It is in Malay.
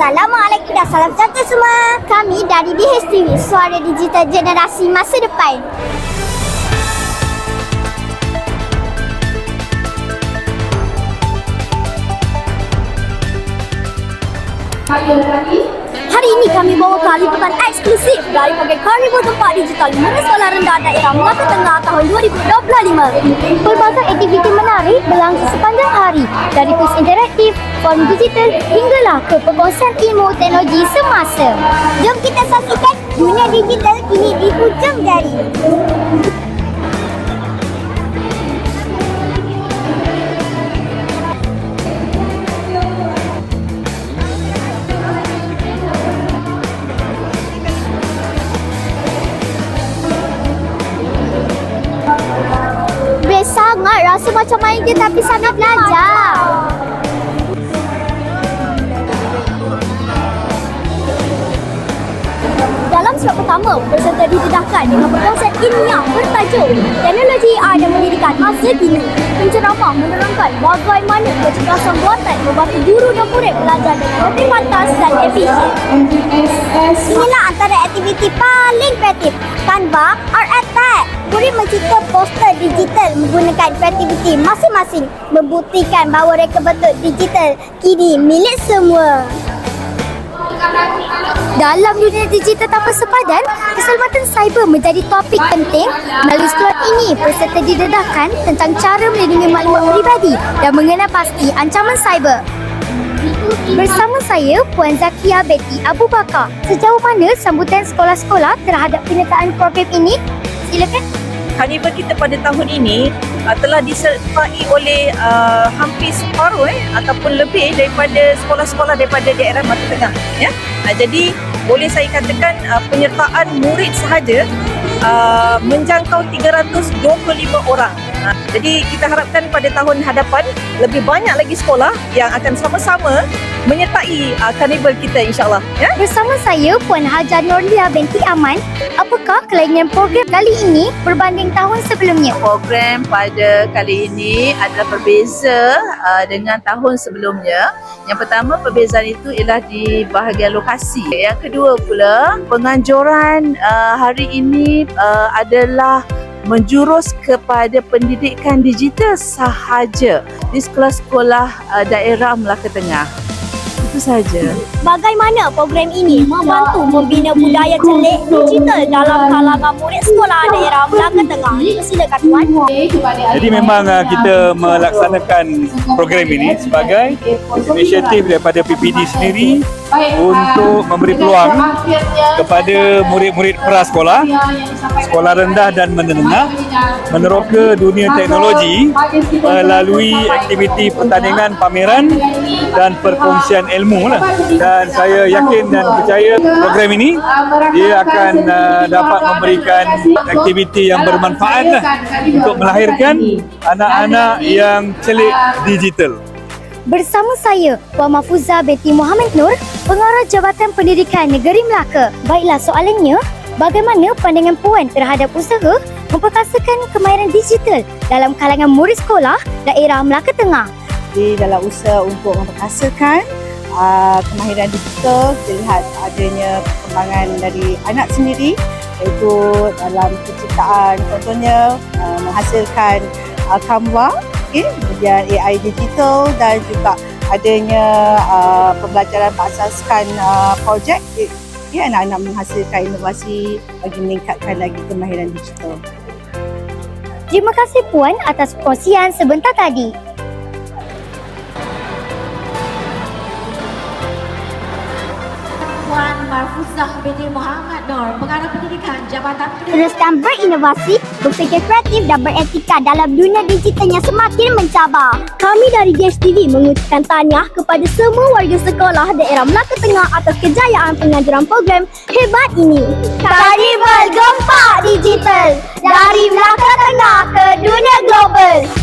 Assalamualaikum dan salam sejahtera semua. Kami dari DHTV, Suara Digital Generasi Masa Depan. Hari ini kami bawa liputan eksklusif dari program Carnival Tempat Digital Mengenai Sekolah Rendah Daerah Melaka Tengah tahun 2025. Pelbagai aktiviti menarik berlangsung sepanjang hari dari kuis interaktif, form digital hinggalah ke perkongsian ilmu teknologi semasa. Jom kita saksikan dunia digital kini di hujung jari. Rasa macam main je tapi sambil belajar. Dalam slot pertama, peserta didedahkan dengan perkongsian ilmiah bertajuk Teknologi AI dan Pendidikan Masa Kini. Penceramah menerangkan bagaimana kecerdasan buatan membantu guru dan murid belajar dengan lebih pantas dan efisien. Inilah antara aktiviti paling kreatif. Canva, Art Murid mencipta poster digital menggunakan kreativiti masing-masing. Membuktikan bahawa reka bentuk digital kini milik semua. Dalam dunia digital tanpa sepadan, keselamatan cyber menjadi topik penting. Melalui slot ini, peserta didedahkan tentang cara melindungi maklumat peribadi dan mengenal pasti ancaman cyber. Bersama saya, Puan Zakia Betty Abu Bakar. Sejauh mana sambutan sekolah-sekolah terhadap penyertaan program ini? Silakan. Carnival kita pada tahun ini uh, telah disertai oleh uh, hampir separuh eh, ataupun lebih daripada sekolah-sekolah daripada daerah Mata Tengah. Ya? Uh, jadi boleh saya katakan uh, penyertaan murid sahaja uh, menjangkau 325 orang. Uh, jadi kita harapkan pada tahun hadapan lebih banyak lagi sekolah yang akan sama-sama menyertai uh, Carnival kita insyaAllah. Ya? Bersama saya, Puan Hajar Norlia binti Aman. Apakah kelainan program kali ini berbanding tahun sebelumnya? program pada kali ini adalah berbeza uh, dengan tahun sebelumnya. Yang pertama perbezaan itu ialah di bahagian lokasi. Yang kedua pula penganjuran uh, hari ini uh, adalah menjurus kepada pendidikan digital sahaja di sekolah-sekolah uh, daerah Melaka Tengah. Itu sahaja. Bagaimana program ini membantu membina budaya celik digital dalam kalangan murid sekolah daerah Melaka Tengah? Silakan Tuan. Jadi memang uh, kita melaksanakan program ini sebagai inisiatif daripada PPD sendiri untuk memberi peluang kepada murid-murid prasekolah, sekolah rendah dan menengah meneroka dunia teknologi melalui aktiviti pertandingan pameran dan perkongsian ilmu lah. Dan saya yakin dan percaya program ini dia akan uh, dapat memberikan aktiviti yang bermanfaat lah untuk melahirkan anak-anak yang celik digital. Bersama saya, Puan Mafuza binti Muhammad Nur, Pengarah Jabatan Pendidikan Negeri Melaka. Baiklah soalannya, bagaimana pandangan Puan terhadap usaha memperkasakan kemahiran digital dalam kalangan murid sekolah daerah Melaka Tengah? Jadi dalam usaha untuk memperkasakan uh, kemahiran digital, kita lihat adanya perkembangan dari anak sendiri iaitu dalam penciptaan contohnya uh, menghasilkan uh, Canva, okay, kemudian AI digital dan juga adanya uh, pembelajaran berasaskan uh, projek ya, anak-anak menghasilkan inovasi bagi meningkatkan lagi kemahiran digital. Terima kasih Puan atas perkongsian sebentar tadi. Marfuzah binti Muhammad Nur, Pengarah Pendidikan Jabatan Pendidikan Teruskan berinovasi, berfikir kreatif dan beretika dalam dunia digital yang semakin mencabar. Kami dari DHTV mengucapkan tahniah kepada semua warga sekolah daerah Melaka Tengah atas kejayaan penganjuran program hebat ini. Karnival Gempak Digital dari Melaka Tengah ke dunia global.